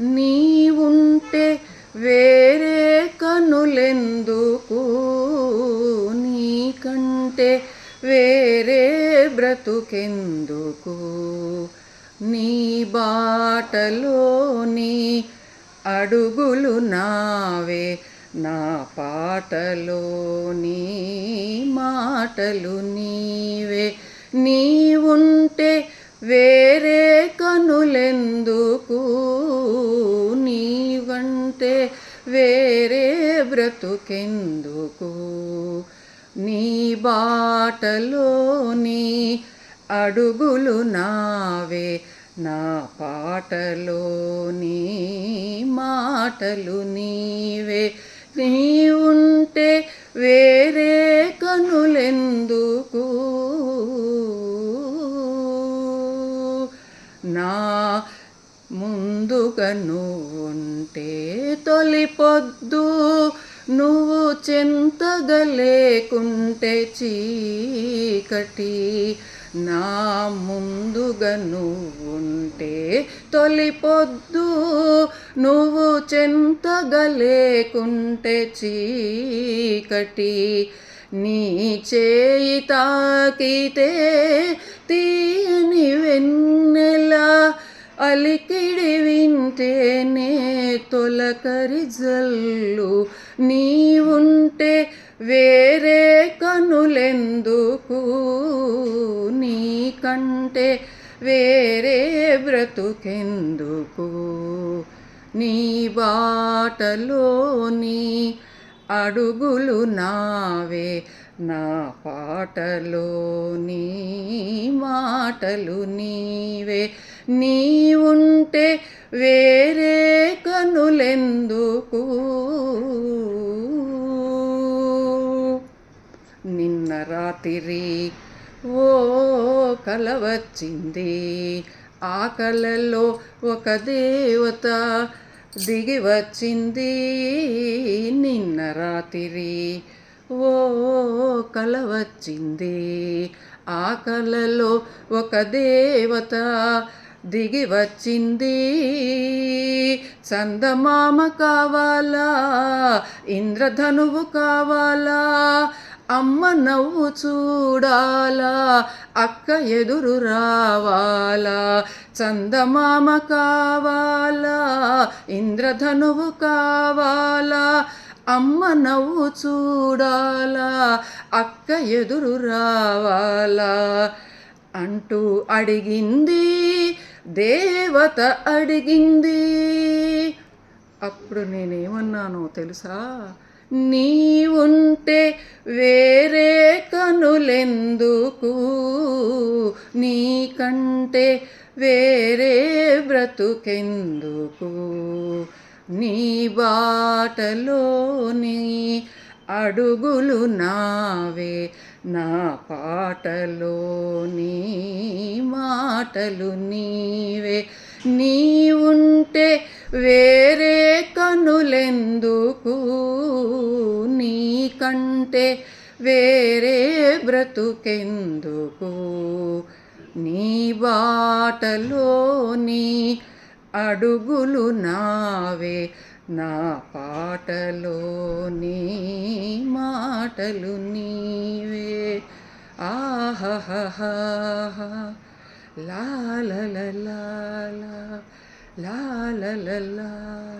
నీ ఉంటే వేరే కనులెందుకు? నీకంటే వేరే బ్రతుకెందుకు? నీ బాటలోని అడుగులు నావే నా పాటలోని మాటలు నీవే. నీ ఉంటే వేరే కనులెందుకు? వేరే బ్రతుకెందుకు? నీ బాటలోని అడుగులు నావే నా పాటలో నీ మాటలు నీవే. నీ ఉంటే వేరే కనులెందుకు? ముందుగను ఉంటే తొలిపొద్దు నువ్వు చెంతగలేకుంటే చీకటి. నా ముందుగను ఉంటే తొలిపొద్దు నువ్వు చెంతగలేకుంటే చీకటి. నీ చేయి తాకితే తీయని వెన్నెలా అలికిడి వింటేనే తొలకరి జల్లు. నీ ఉంటే వేరే కనులెందుకు? నీకంటే వేరే బ్రతుకెందుకు? నీ బాటలోని అడుగులు నావే నా పాటలో నీ మాటలు నీవే. నీ ఉంటే వేరే కనులెందుకు? నిన్న రాత్రి ఓ కల వచ్చింది ఆ కలలో ఒక దేవత దిగి వచ్చింది నిన్న రాత్రి ఓ కల వచ్చింది ఆ కలలో ఒక దేవత దిగి వచ్చింది చందమామ కావాలా? ఇంద్రధనువు కావాలా? అమ్మ నవ్వు చూడాలా? అక్క ఎదురు రావాలా? చందమామ కావాలా? ఇంద్రధనువు కావాలా? అమ్మ నవ్వు చూడాలా? అక్క ఎదురు రావాలా? అంటూ అడిగింది. దేవత అడిగింది. అప్పుడు నేనేమన్నానో తెలుసా? నీ ఉంటే వేరే కనులెందుకు? నీకంటే వేరే బ్రతుకెందుకు? నీ బాటలోని అడుగులు నావే నా పాటలో నీ మాటలు నీవే. నీ ఉంటే వేరే కనులెందుకు? నీకంటే వేరే బ్రతుకెందుకు? నీ బాటలోని అడుగులు నావే నా పాటలో నీ మాటలు నీవే. ఆహహ లాల లాల లాల లాల